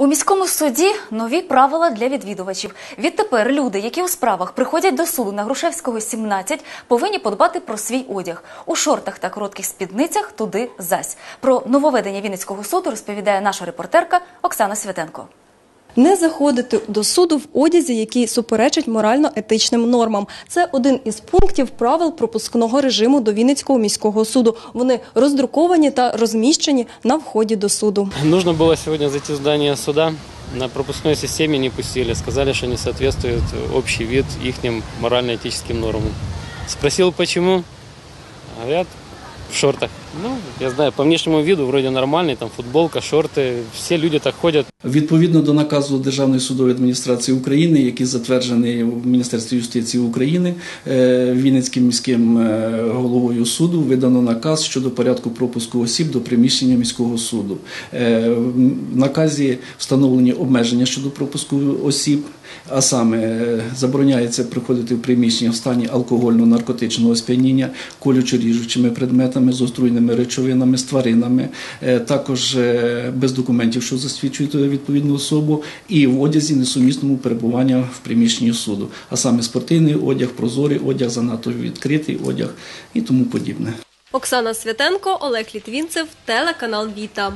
У міському суді нові правила для відвідувачів. Відтепер люди, які у справах приходять до суду на Грушевського 17, повинні подбати про свій одяг. У шортах та коротких спідницях туди зась. Про нововведення Вінницького суду розповідає наша репортерка Оксана Святенко. Не заходити до суду в одязі, який суперечить морально-етичним нормам. Це один із пунктів правил пропускного режиму до Вінницького міського суду. Вони роздруковані та розміщені на вході до суду. Нужно было сегодня зайти в здание суда. На пропускной системе не пустили. Сказали, что не соответствует общий вид их морально-этическим нормам. Спросил, почему. Говорят, в шортах. Ну, я знаю, по внешнему виду вроде нормальный, там футболка, шорты. Все люди так ходят. Відповідно до наказу Державної судової адміністрації України, який затверджений в Міністерстві юстиції України, е, Вінницьким міським е, головою суду видано наказ щодо порядку пропуску осіб до приміщення міського суду. Е, В наказі встановлені обмеження щодо пропуску осіб, а саме е, забороняється приходити в приміщення в стані алкогольно-наркотичного сп'яніння, колючо-ріжучими предметами, з отруйними речовинами, з тваринами, е, також е, без документів, що засвідчують відповідну особу, і в одязі несумісному перебування в приміщенні суду, а саме спортивний одяг, прозорий одяг, занадто відкритий одяг і тому подібне. Оксана Святенко, Олег Літвінцев, телеканал Віта.